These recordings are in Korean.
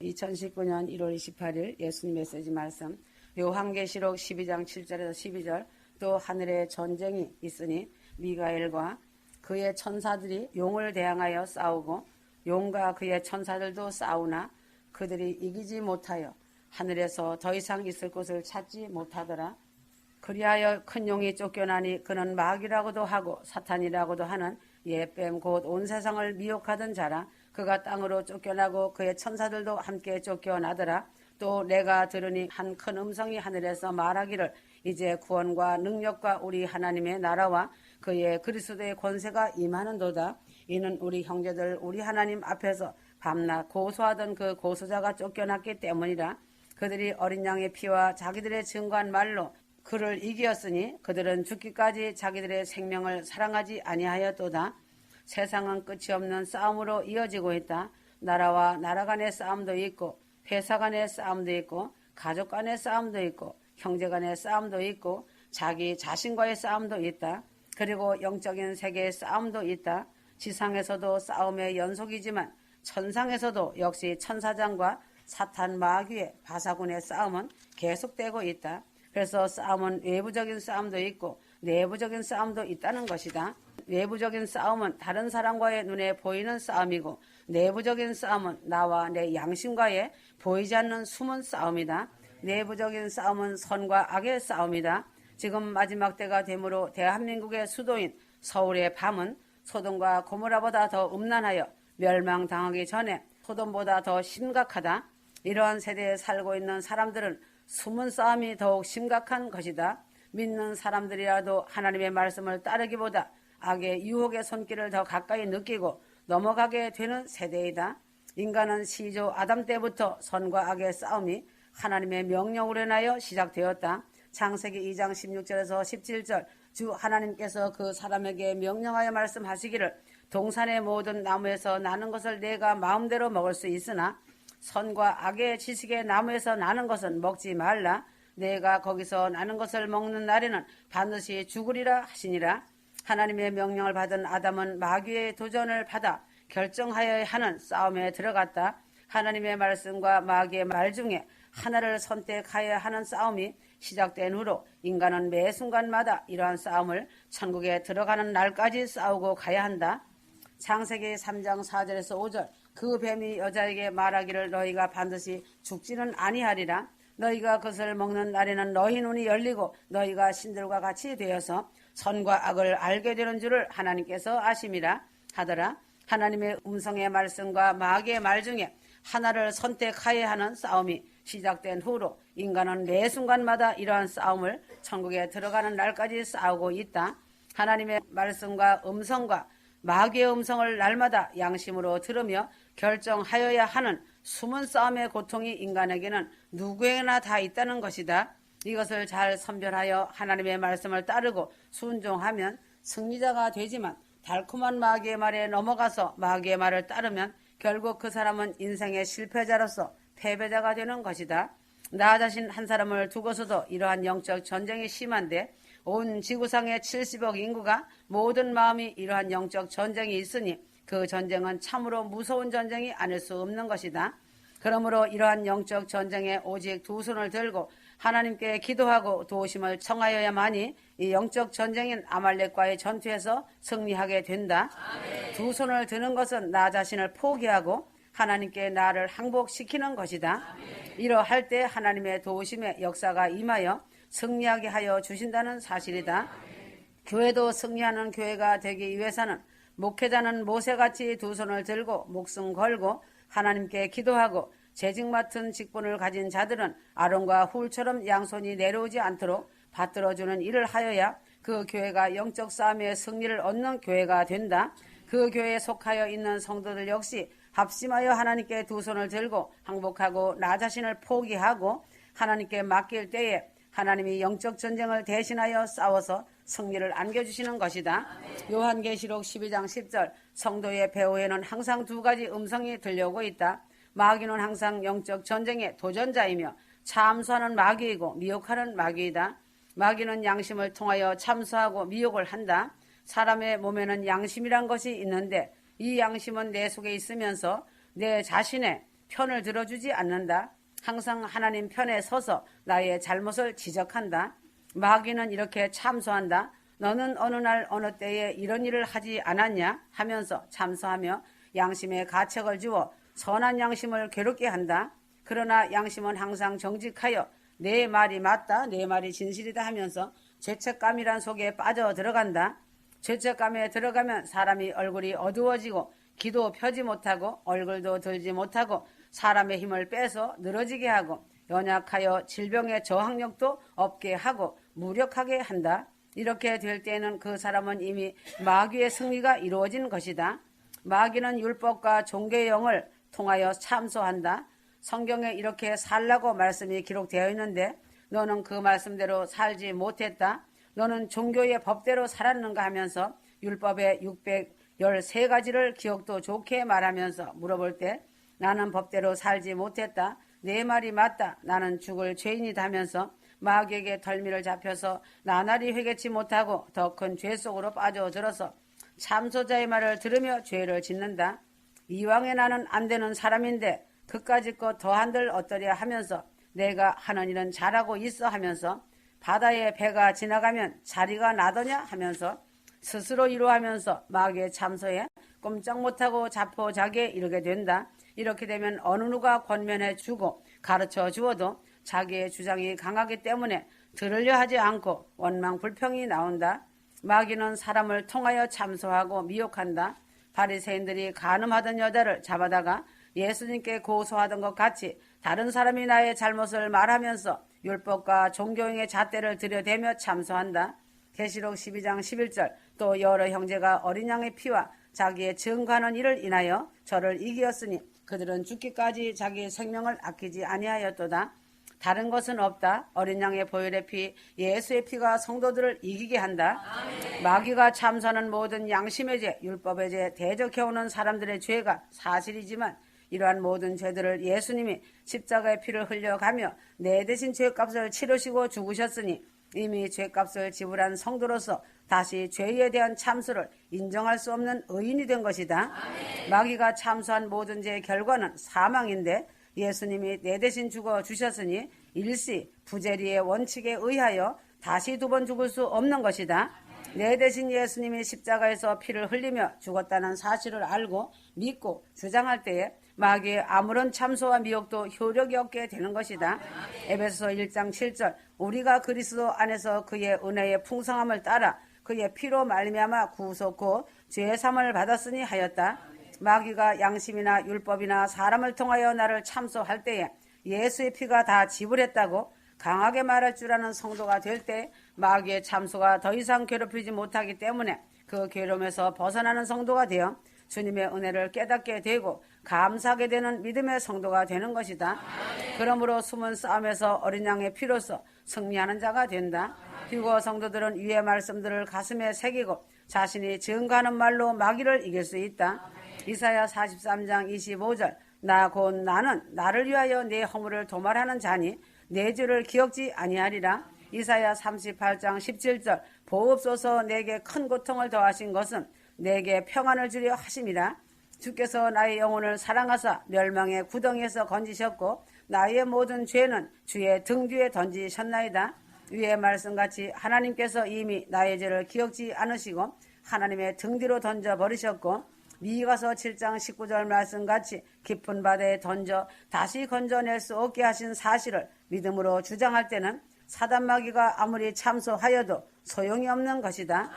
2019년 1월 28일 예수님 메시지 말씀 요한계시록 12장 7절에서 12절 또 하늘에 전쟁이 있으니 미가엘과 그의 천사들이 용을 대항하여 싸우고 용과 그의 천사들도 싸우나 그들이 이기지 못하여 하늘에서 더 이상 있을 곳을 찾지 못하더라. 그리하여 큰 용이 쫓겨나니 그는 마귀라고도 하고 사탄이라고도 하는 예뱀 곧 온 세상을 미혹하던 자라 그가 땅으로 쫓겨나고 그의 천사들도 함께 쫓겨나더라. 또 내가 들으니 한 큰 음성이 하늘에서 말하기를 이제 구원과 능력과 우리 하나님의 나라와 그의 그리스도의 권세가 임하는도다. 이는 우리 형제들 우리 하나님 앞에서 밤낮 고소하던 그 고소자가 쫓겨났기 때문이라. 그들이 어린 양의 피와 자기들의 증거한 말로 그를 이기었으니 그들은 죽기까지 자기들의 생명을 사랑하지 아니하였도다. 세상은 끝이 없는 싸움으로 이어지고 있다. 나라와 나라 간의 싸움도 있고 회사 간의 싸움도 있고 가족 간의 싸움도 있고 형제 간의 싸움도 있고 자기 자신과의 싸움도 있다. 그리고 영적인 세계의 싸움도 있다. 지상에서도 싸움의 연속이지만 천상에서도 역시 천사장과 사탄 마귀의 바사군의 싸움은 계속되고 있다. 그래서 싸움은 외부적인 싸움도 있고 내부적인 싸움도 있다는 것이다. 외부적인 싸움은 다른 사람과의 눈에 보이는 싸움이고 내부적인 싸움은 나와 내 양심과의 보이지 않는 숨은 싸움이다. 내부적인 싸움은 선과 악의 싸움이다. 지금 마지막 때가 되므로 대한민국의 수도인 서울의 밤은 소돔과 고모라보다 더 음란하여 멸망당하기 전에 소돔보다 더 심각하다. 이러한 세대에 살고 있는 사람들은 숨은 싸움이 더욱 심각한 것이다. 믿는 사람들이라도 하나님의 말씀을 따르기보다 악의 유혹의 손길을 더 가까이 느끼고 넘어가게 되는 세대이다. 인간은 시조 아담 때부터 선과 악의 싸움이 하나님의 명령으로 인하여 시작되었다. 창세기 2장 16절에서 17절 주 하나님께서 그 사람에게 명령하여 말씀하시기를 동산의 모든 나무에서 나는 것을 내가 마음대로 먹을 수 있으나 선과 악의 지식의 나무에서 나는 것은 먹지 말라. 내가 거기서 나는 것을 먹는 날에는 반드시 죽으리라 하시니라. 하나님의 명령을 받은 아담은 마귀의 도전을 받아 결정하여야 하는 싸움에 들어갔다. 하나님의 말씀과 마귀의 말 중에 하나를 선택하여야 하는 싸움이 시작된 후로 인간은 매 순간마다 이러한 싸움을 천국에 들어가는 날까지 싸우고 가야 한다. 창세기 3장 4절에서 5절 그 뱀이 여자에게 말하기를 너희가 반드시 죽지는 아니하리라. 너희가 그것을 먹는 날에는 너희 눈이 열리고 너희가 신들과 같이 되어서 선과 악을 알게 되는 줄을 하나님께서 아심이라 하더라. 하나님의 음성의 말씀과 마귀의 말 중에 하나를 선택하여야 하는 싸움이 시작된 후로 인간은 매 순간마다 이러한 싸움을 천국에 들어가는 날까지 싸우고 있다. 하나님의 말씀과 음성과 마귀의 음성을 날마다 양심으로 들으며 결정하여야 하는 숨은 싸움의 고통이 인간에게는 누구에게나 다 있다는 것이다. 이것을 잘 선별하여 하나님의 말씀을 따르고 순종하면 승리자가 되지만 달콤한 마귀의 말에 넘어가서 마귀의 말을 따르면 결국 그 사람은 인생의 실패자로서 패배자가 되는 것이다. 나 자신 한 사람을 두고서도 이러한 영적 전쟁이 심한데 온 지구상의 70억 인구가 모든 마음이 이러한 영적 전쟁이 있으니 그 전쟁은 참으로 무서운 전쟁이 아닐 수 없는 것이다. 그러므로 이러한 영적 전쟁에 오직 두 손을 들고 하나님께 기도하고 도우심을 청하여야만이 이 영적 전쟁인 아말렉과의 전투에서 승리하게 된다. 아멘. 두 손을 드는 것은 나 자신을 포기하고 하나님께 나를 항복시키는 것이다. 아멘. 이러할 때 하나님의 도우심의 역사가 임하여 승리하게 하여 주신다는 사실이다. 아멘. 교회도 승리하는 교회가 되기 위해서는 목회자는 모세같이 두 손을 들고 목숨 걸고 하나님께 기도하고 재직 맡은 직분을 가진 자들은 아론과 훌처럼 양손이 내려오지 않도록 받들어주는 일을 하여야 그 교회가 영적 싸움의 승리를 얻는 교회가 된다. 그 교회에 속하여 있는 성도들 역시 합심하여 하나님께 두 손을 들고 항복하고 나 자신을 포기하고 하나님께 맡길 때에 하나님이 영적 전쟁을 대신하여 싸워서 승리를 안겨주시는 것이다. 요한계시록 12장 10절 성도의 배후에는 항상 두 가지 음성이 들려오고 있다. 마귀는 항상 영적 전쟁의 도전자이며 참수하는 마귀이고 미혹하는 마귀이다. 마귀는 양심을 통하여 참수하고 미혹을 한다. 사람의 몸에는 양심이란 것이 있는데 이 양심은 내 속에 있으면서 내 자신의 편을 들어주지 않는다. 항상 하나님 편에 서서 나의 잘못을 지적한다. 마귀는 이렇게 참소한다. 너는 어느 날 어느 때에 이런 일을 하지 않았냐 하면서 참소하며 양심의 가책을 주어 선한 양심을 괴롭게 한다. 그러나 양심은 항상 정직하여 내 말이 맞다, 내 말이 진실이다 하면서 죄책감이란 속에 빠져 들어간다. 죄책감에 들어가면 사람이 얼굴이 어두워지고 기도 펴지 못하고 얼굴도 들지 못하고 사람의 힘을 빼서 늘어지게 하고 연약하여 질병의 저항력도 없게 하고 무력하게 한다. 이렇게 될 때는 그 사람은 이미 마귀의 승리가 이루어진 것이다. 마귀는 율법과 종교의 영을 통하여 참소한다. 성경에 이렇게 살라고 말씀이 기록되어 있는데 너는 그 말씀대로 살지 못했다. 너는 종교의 법대로 살았는가 하면서 율법의 613가지를 기억도 좋게 말하면서 물어볼 때 나는 법대로 살지 못했다. 내 말이 맞다. 나는 죽을 죄인이다 하면서 마귀에게 덜미를 잡혀서 나날이 회개치 못하고 더 큰 죄 속으로 빠져들어서 참소자의 말을 들으며 죄를 짓는다. 이왕에 나는 안 되는 사람인데 그까짓 것 더한들 어떠랴 하면서 내가 하는 일은 잘하고 있어 하면서 바다에 배가 지나가면 자리가 나더냐 하면서 스스로 이루하면서 마귀의 참소에 꼼짝 못하고 자포자기에 이르게 된다. 이렇게 되면 어느 누가 권면해 주고 가르쳐 주어도 자기의 주장이 강하기 때문에 들으려 하지 않고 원망 불평이 나온다. 마귀는 사람을 통하여 참소하고 미혹한다. 바리새인들이 간음하던 여자를 잡아다가 예수님께 고소하던 것 같이 다른 사람이 나의 잘못을 말하면서 율법과 종교행의 잣대를 들여대며 참소한다. 계시록 12장 11절 또 여러 형제가 어린 양의 피와 자기의 증거하는 일을 인하여 저를 이기었으니 그들은 죽기까지 자기의 생명을 아끼지 아니하였도다. 다른 것은 없다. 어린 양의 보혈의 피, 예수의 피가 성도들을 이기게 한다. 아멘. 마귀가 참선하는 모든 양심의 죄, 율법의 죄, 대적해오는 사람들의 죄가 사실이지만 이러한 모든 죄들을 예수님이 십자가의 피를 흘려가며 내 대신 죄값을 치르시고 죽으셨으니 이미 죄값을 지불한 성도로서 다시 죄에 대한 참수를 인정할 수 없는 의인이 된 것이다. 아멘. 마귀가 참수한 모든 죄의 결과는 사망인데 예수님이 내 대신 죽어 주셨으니 일시 부재리의 원칙에 의하여 다시 두 번 죽을 수 없는 것이다. 내 대신 예수님이 십자가에서 피를 흘리며 죽었다는 사실을 알고 믿고 주장할 때에 마귀의 아무런 참소와 미혹도 효력이 없게 되는 것이다. 에베소 1장 7절 우리가 그리스도 안에서 그의 은혜의 풍성함을 따라 그의 피로 말미암아 구속고 죄 삼을 받았으니 하였다. 마귀가 양심이나 율법이나 사람을 통하여 나를 참소할 때에 예수의 피가 다 지불했다고 강하게 말할 줄 아는 성도가 될 때 마귀의 참소가 더 이상 괴롭히지 못하기 때문에 그 괴로움에서 벗어나는 성도가 되어 주님의 은혜를 깨닫게 되고 감사하게 되는 믿음의 성도가 되는 것이다. 그러므로 숨은 싸움에서 어린 양의 피로서 승리하는 자가 된다. 휴거 성도들은 위의 말씀들을 가슴에 새기고 자신이 증거하는 말로 마귀를 이길 수 있다. 이사야 43장 25절 나 곧 나는 나를 위하여 내 허물을 도말하는 자니 내 죄를 기억지 아니하리라. 이사야 38장 17절 보옵소서 내게 큰 고통을 더하신 것은 내게 평안을 주려 하심이라. 주께서 나의 영혼을 사랑하사 멸망의 구덩이에서 건지셨고 나의 모든 죄는 주의 등 뒤에 던지셨나이다. 위의 말씀같이 하나님께서 이미 나의 죄를 기억지 않으시고 하나님의 등 뒤로 던져 버리셨고 미가서 7장 19절 말씀같이 깊은 바다에 던져 다시 건져낼 수 없게 하신 사실을 믿음으로 주장할 때는 사단마귀가 아무리 참소하여도 소용이 없는 것이다.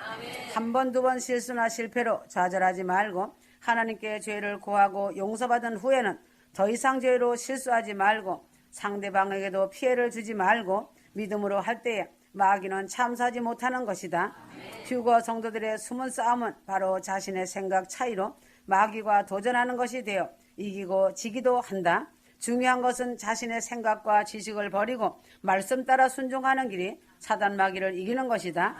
한 번, 두 번 실수나 실패로 좌절하지 말고 하나님께 죄를 구하고 용서받은 후에는 더 이상 죄로 실수하지 말고 상대방에게도 피해를 주지 말고 믿음으로 할 때에 마귀는 참사하지 못하는 것이다. 휴거 성도들의 숨은 싸움은 바로 자신의 생각 차이로 마귀와 도전하는 것이 되어 이기고 지기도 한다. 중요한 것은 자신의 생각과 지식을 버리고 말씀 따라 순종하는 길이 사단 마귀를 이기는 것이다.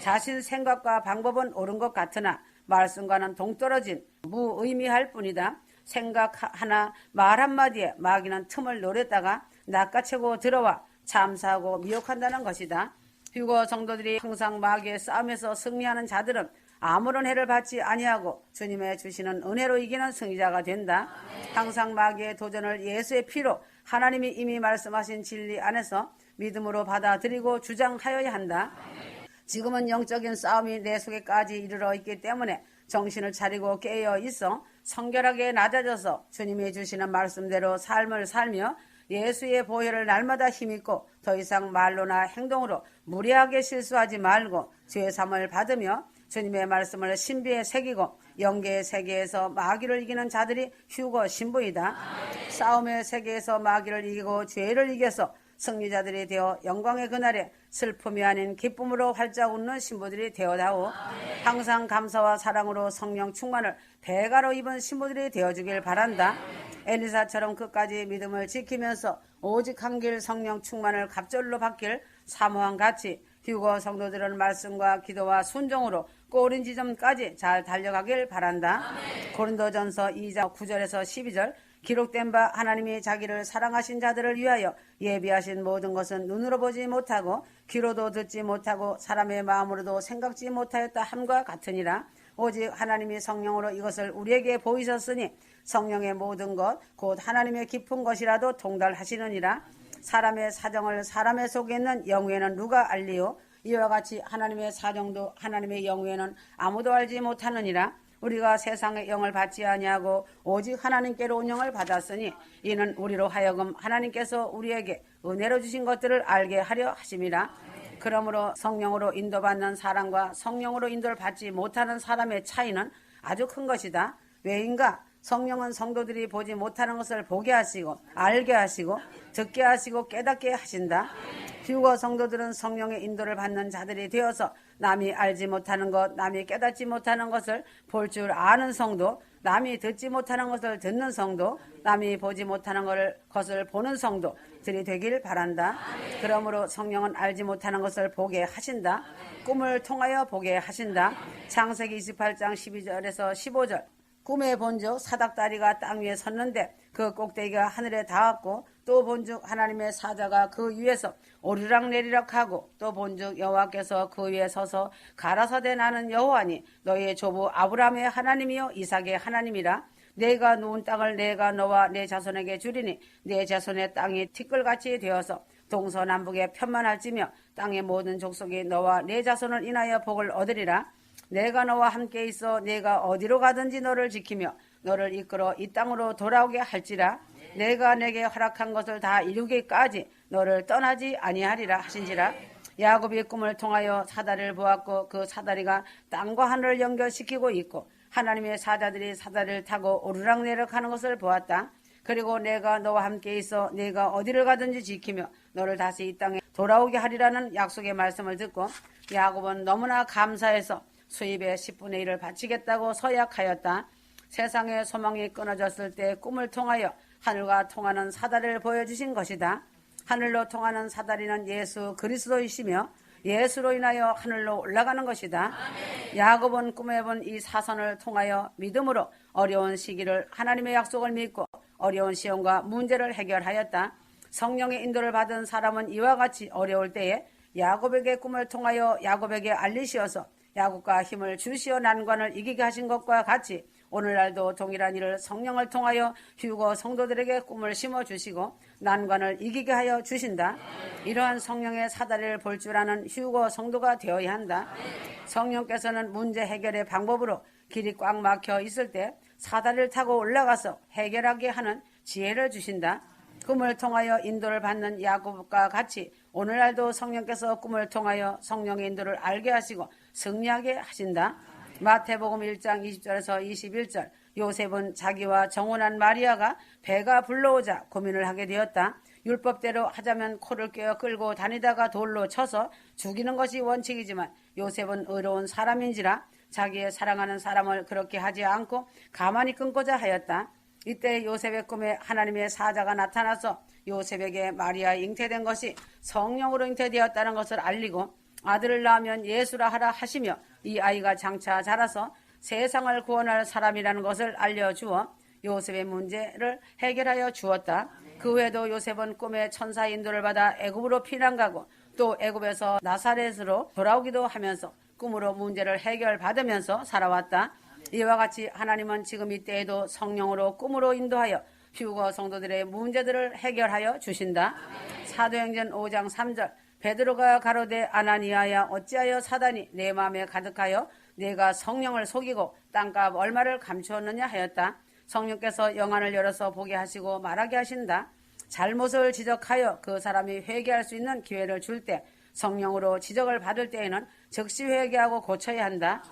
자신 생각과 방법은 옳은 것 같으나 말씀과는 동떨어진 무의미할 뿐이다. 생각 하나, 말 한마디에 마귀는 틈을 노렸다가 낚아채고 들어와 참사하고 미혹한다는 것이다. 휴거 성도들이 항상 마귀의 싸움에서 승리하는 자들은 아무런 해를 받지 아니하고 주님의 주시는 은혜로 이기는 승리자가 된다. 항상 마귀의 도전을 예수의 피로 하나님이 이미 말씀하신 진리 안에서 믿음으로 받아들이고 주장하여야 한다. 지금은 영적인 싸움이 내 속에까지 이르러 있기 때문에 정신을 차리고 깨어 있어 성결하게 낮아져서 주님이 주시는 말씀대로 삶을 살며 예수의 보혈을 날마다 힘입고 더 이상 말로나 행동으로 무리하게 실수하지 말고 죄 삼을 받으며 주님의 말씀을 신비에 새기고 영계의 세계에서 마귀를 이기는 자들이 휴거 신부이다. 싸움의 세계에서 마귀를 이기고 죄를 이겨서 승리자들이 되어 영광의 그날에 슬픔이 아닌 기쁨으로 활짝 웃는 신부들이 되어다오. 항상 감사와 사랑으로 성령 충만을 배가로 입은 신부들이 되어주길 바란다. 엘리사처럼 끝까지 믿음을 지키면서 오직 한 길 성령 충만을 갑절로 받길 사모한 같이 휴거 성도들은 말씀과 기도와 순종으로 꼬린 지점까지 잘 달려가길 바란다. 고린도전서 2장 9절에서 12절 기록된 바 하나님이 자기를 사랑하신 자들을 위하여 예비하신 모든 것은 눈으로 보지 못하고 귀로도 듣지 못하고 사람의 마음으로도 생각지 못하였다 함과 같으니라. 오직 하나님이 성령으로 이것을 우리에게 보이셨으니 성령의 모든 것 곧 하나님의 깊은 것이라도 통달하시느니라. 사람의 사정을 사람의 속에 있는 영후에는 누가 알리요? 이와 같이 하나님의 사정도 하나님의 영후에는 아무도 알지 못하느니라. 우리가 세상의 영을 받지 아니하고 오직 하나님께로 운영을 받았으니 이는 우리로 하여금 하나님께서 우리에게 은혜로 주신 것들을 알게 하려 하심이라. 그러므로 성령으로 인도받는 사람과 성령으로 인도를 받지 못하는 사람의 차이는 아주 큰 것이다. 왜인가? 성령은 성도들이 보지 못하는 것을 보게 하시고 알게 하시고 듣게 하시고 깨닫게 하신다. 휴거 성도들은 성령의 인도를 받는 자들이 되어서 남이 알지 못하는 것, 남이 깨닫지 못하는 것을 볼 줄 아는 성도, 남이 듣지 못하는 것을 듣는 성도, 남이 보지 못하는 것을 보는 성도들이 되길 바란다. 그러므로 성령은 알지 못하는 것을 보게 하신다. 꿈을 통하여 보게 하신다. 창세기 28장 12절에서 15절. 꿈에 본즉 사닥다리가 땅 위에 섰는데 그 꼭대기가 하늘에 닿았고 또 본즉 하나님의 사자가 그 위에서 오르락 내리락 하고 또 본즉 여호와께서 그 위에 서서 가라사대 나는 여호와니 너희의 조부 아브라함의 하나님이요 이삭의 하나님이라 내가 누운 땅을 내가 너와 내 자손에게 주리니 내 자손의 땅이 티끌같이 되어서 동서남북에 편만할지며 땅의 모든 족속이 너와 내 자손을 인하여 복을 얻으리라 내가 너와 함께 있어 내가 어디로 가든지 너를 지키며 너를 이끌어 이 땅으로 돌아오게 할지라 내가 내게 허락한 것을 다 이루기까지 너를 떠나지 아니하리라 하신지라 야곱이 꿈을 통하여 사다리를 보았고 그 사다리가 땅과 하늘을 연결시키고 있고 하나님의 사자들이 사다리를 타고 오르락내리락 하는 것을 보았다. 그리고 내가 너와 함께 있어 내가 어디를 가든지 지키며 너를 다시 이 땅에 돌아오게 하리라는 약속의 말씀을 듣고 야곱은 너무나 감사해서 수입의 10분의 1을 바치겠다고 서약하였다. 세상의 소망이 끊어졌을 때 꿈을 통하여 하늘과 통하는 사다리를 보여주신 것이다. 하늘로 통하는 사다리는 예수 그리스도이시며 예수로 인하여 하늘로 올라가는 것이다. 야곱은 꿈에 본 이 사선을 통하여 믿음으로 어려운 시기를 하나님의 약속을 믿고 어려운 시험과 문제를 해결하였다. 성령의 인도를 받은 사람은 이와 같이 어려울 때에 야곱에게 꿈을 통하여 야곱에게 알리시어서 야곱과 힘을 주시어 난관을 이기게 하신 것과 같이 오늘날도 동일한 일을 성령을 통하여 휴거 성도들에게 꿈을 심어 주시고 난관을 이기게 하여 주신다. 이러한 성령의 사다리를 볼 줄 아는 휴거 성도가 되어야 한다. 성령께서는 문제 해결의 방법으로 길이 꽉 막혀 있을 때 사다리를 타고 올라가서 해결하게 하는 지혜를 주신다. 꿈을 통하여 인도를 받는 야곱과 같이 오늘날도 성령께서 꿈을 통하여 성령의 인도를 알게 하시고 승리하게 하신다. 마태복음 1장 20절에서 21절 요셉은 자기와 정혼한 마리아가 배가 불러오자 고민을 하게 되었다. 율법대로 하자면 코를 꿰어 끌고 다니다가 돌로 쳐서 죽이는 것이 원칙이지만 요셉은 의로운 사람인지라 자기의 사랑하는 사람을 그렇게 하지 않고 가만히 끊고자 하였다. 이때 요셉의 꿈에 하나님의 사자가 나타나서 요셉에게 마리아 잉태된 것이 성령으로 잉태되었다는 것을 알리고 아들을 낳으면 예수라 하라 하시며 이 아이가 장차 자라서 세상을 구원할 사람이라는 것을 알려주어 요셉의 문제를 해결하여 주었다. 그 후에도 요셉은 꿈에 천사 인도를 받아 애굽으로 피난 가고 또 애굽에서 나사렛으로 돌아오기도 하면서 꿈으로 문제를 해결받으면서 살아왔다. 이와 같이 하나님은 지금 이때에도 성령으로 꿈으로 인도하여 휴거 성도들의 문제들을 해결하여 주신다. 사도행전 5장 3절 베드로가 가로되 아나니아야 어찌하여 사단이 내 마음에 가득하여 내가 성령을 속이고 땅값 얼마를 감추었느냐 하였다. 성령께서 영안을 열어서 보게 하시고 말하게 하신다. 잘못을 지적하여 그 사람이 회개할 수 있는 기회를 줄 때 성령으로 지적을 받을 때에는 즉시 회개하고 고쳐야 한다.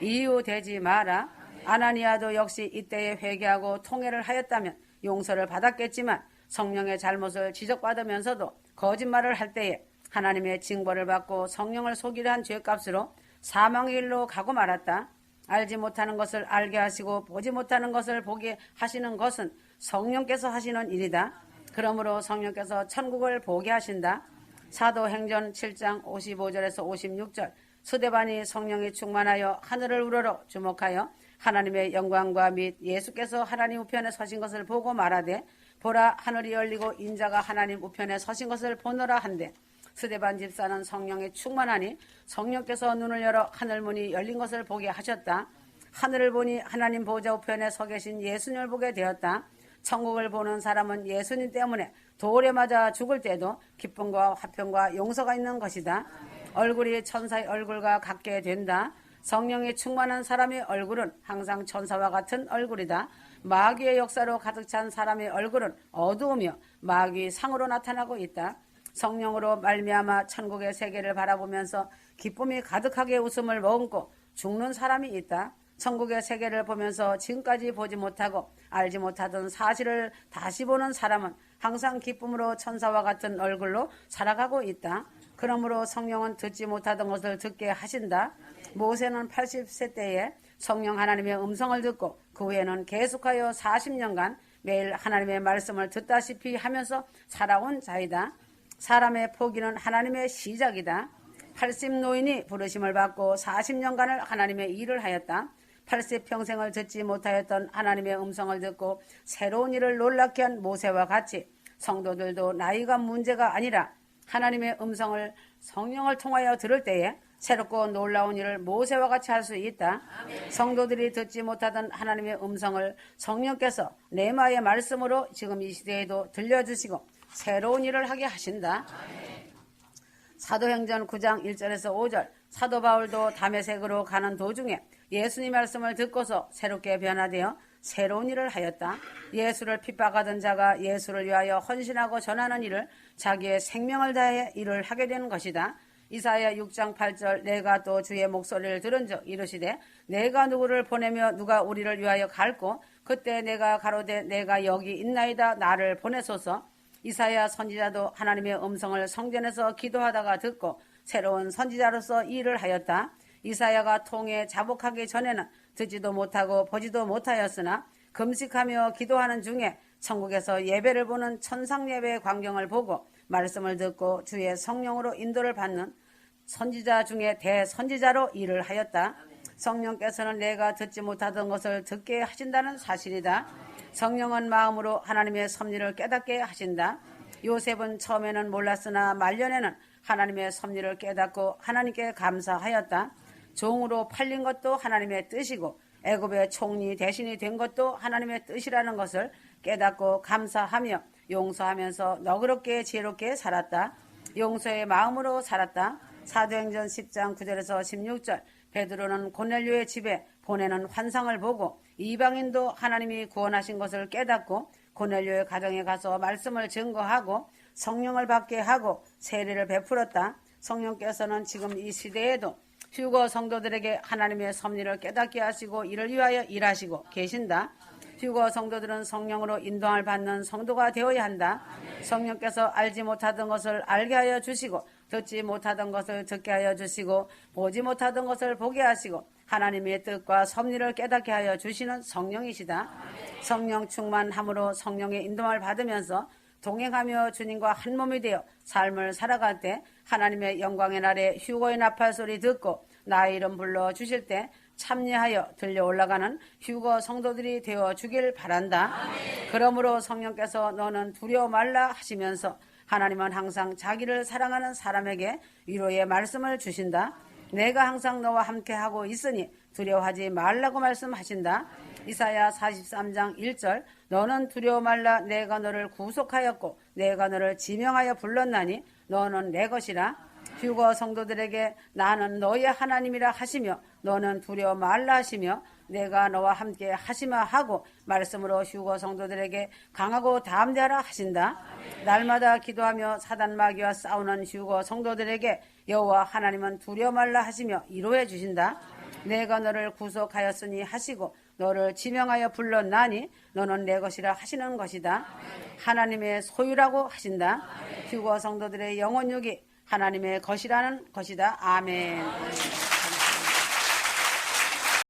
이유 되지 마라. 아나니아도 역시 이때에 회개하고 통회를 하였다면 용서를 받았겠지만 성령의 잘못을 지적받으면서도 거짓말을 할 때에 하나님의 징벌을 받고 성령을 속이려 한 죄값으로 사망의 일로 가고 말았다. 알지 못하는 것을 알게 하시고 보지 못하는 것을 보게 하시는 것은 성령께서 하시는 일이다. 그러므로 성령께서 천국을 보게 하신다. 사도행전 7장 55절에서 56절 수대반이 성령이 충만하여 하늘을 우러러 주목하여 하나님의 영광과 및 예수께서 하나님 우편에 서신 것을 보고 말하되 보라 하늘이 열리고 인자가 하나님 우편에 서신 것을 보노라 한데 스데반 집사는 성령에 충만하니 성령께서 눈을 열어 하늘문이 열린 것을 보게 하셨다. 하늘을 보니 하나님 보좌 우편에 서 계신 예수님을 보게 되었다. 천국을 보는 사람은 예수님 때문에 돌에 맞아 죽을 때도 기쁨과 화평과 용서가 있는 것이다. 얼굴이 천사의 얼굴과 같게 된다. 성령이 충만한 사람의 얼굴은 항상 천사와 같은 얼굴이다. 마귀의 역사로 가득 찬 사람의 얼굴은 어두우며 마귀 상으로 나타나고 있다. 성령으로 말미암아 천국의 세계를 바라보면서 기쁨이 가득하게 웃음을 머금고 죽는 사람이 있다. 천국의 세계를 보면서 지금까지 보지 못하고 알지 못하던 사실을 다시 보는 사람은 항상 기쁨으로 천사와 같은 얼굴로 살아가고 있다. 그러므로 성령은 듣지 못하던 것을 듣게 하신다. 모세는 80세 때에 성령 하나님의 음성을 듣고 그 후에는 계속하여 40년간 매일 하나님의 말씀을 듣다시피 하면서 살아온 자이다. 사람의 포기는 하나님의 시작이다. 80 노인이 부르심을 받고 40년간을 하나님의 일을 하였다. 80 평생을 듣지 못하였던 하나님의 음성을 듣고 새로운 일을 놀랍게 한 모세와 같이 성도들도 나이가 문제가 아니라 하나님의 음성을 성령을 통하여 들을 때에 새롭고 놀라운 일을 모세와 같이 할 수 있다. 성도들이 듣지 못하던 하나님의 음성을 성령께서 내마의 말씀으로 지금 이 시대에도 들려주시고 새로운 일을 하게 하신다. 사도행전 9장 1절에서 5절 사도 바울도 담에색으로 가는 도중에 예수님 말씀을 듣고서 새롭게 변화되어 새로운 일을 하였다. 예수를 핍박하던 자가 예수를 위하여 헌신하고 전하는 일을 자기의 생명을 다해 일을 하게 되는 것이다. 이사야 6장 8절 내가 또 주의 목소리를 들은즉 이르시되 내가 누구를 보내며 누가 우리를 위하여 갈고 그때 내가 가로되 내가 여기 있나이다 나를 보내소서 이사야 선지자도 하나님의 음성을 성전에서 기도하다가 듣고 새로운 선지자로서 일을 하였다. 이사야가 통에 자복하기 전에는 듣지도 못하고 보지도 못하였으나 금식하며 기도하는 중에 천국에서 예배를 보는 천상 예배의 광경을 보고 말씀을 듣고 주의 성령으로 인도를 받는 선지자 중에 대선지자로 일을 하였다. 성령께서는 내가 듣지 못하던 것을 듣게 하신다는 사실이다. 성령은 마음으로 하나님의 섭리를 깨닫게 하신다. 요셉은 처음에는 몰랐으나 말년에는 하나님의 섭리를 깨닫고 하나님께 감사하였다. 종으로 팔린 것도 하나님의 뜻이고 애굽의 총리 대신이 된 것도 하나님의 뜻이라는 것을 깨닫고 감사하며 용서하면서 너그럽게 지혜롭게 살았다. 용서의 마음으로 살았다. 사도행전 10장 9절에서 16절 베드로는 고넬료의 집에 보내는 환상을 보고 이방인도 하나님이 구원하신 것을 깨닫고 고넬료의 가정에 가서 말씀을 증거하고 성령을 받게 하고 세례를 베풀었다. 성령께서는 지금 이 시대에도 휴거 성도들에게 하나님의 섭리를 깨닫게 하시고 이를 위하여 일하시고 계신다. 휴거 성도들은 성령으로 인도함을 받는 성도가 되어야 한다. 성령께서 알지 못하던 것을 알게 하여 주시고 듣지 못하던 것을 듣게 하여 주시고 보지 못하던 것을 보게 하시고 하나님의 뜻과 섭리를 깨닫게 하여 주시는 성령이시다. 성령 충만함으로 성령의 인도함을 받으면서 동행하며 주님과 한 몸이 되어 삶을 살아갈 때 하나님의 영광의 날에 휴거의 나팔 소리 듣고 나의 이름 불러 주실 때 참여하여 들려 올라가는 휴거 성도들이 되어 주길 바란다. 그러므로 성령께서 너는 두려워 말라 하시면서 하나님은 항상 자기를 사랑하는 사람에게 위로의 말씀을 주신다. 내가 항상 너와 함께 하고 있으니 두려워하지 말라고 말씀하신다. 이사야 43장 1절 너는 두려워 말라 내가 너를 구속하였고 내가 너를 지명하여 불렀나니 너는 내 것이라 휴거 성도들에게 나는 너의 하나님이라 하시며 너는 두려워 말라 하시며 내가 너와 함께 하시마 하고 말씀으로 휴거 성도들에게 강하고 담대하라 하신다. 날마다 기도하며 사단 마귀와 싸우는 휴거 성도들에게 여호와 하나님은 두려워 말라 하시며 이로해 주신다. 내가 너를 구속하였으니 하시고 너를 지명하여 불렀나니 너는 내 것이라 하시는 것이다. 하나님의 소유라고 하신다. 휴거 성도들의 영혼육이 하나님의 것이라는 것이다. 아멘.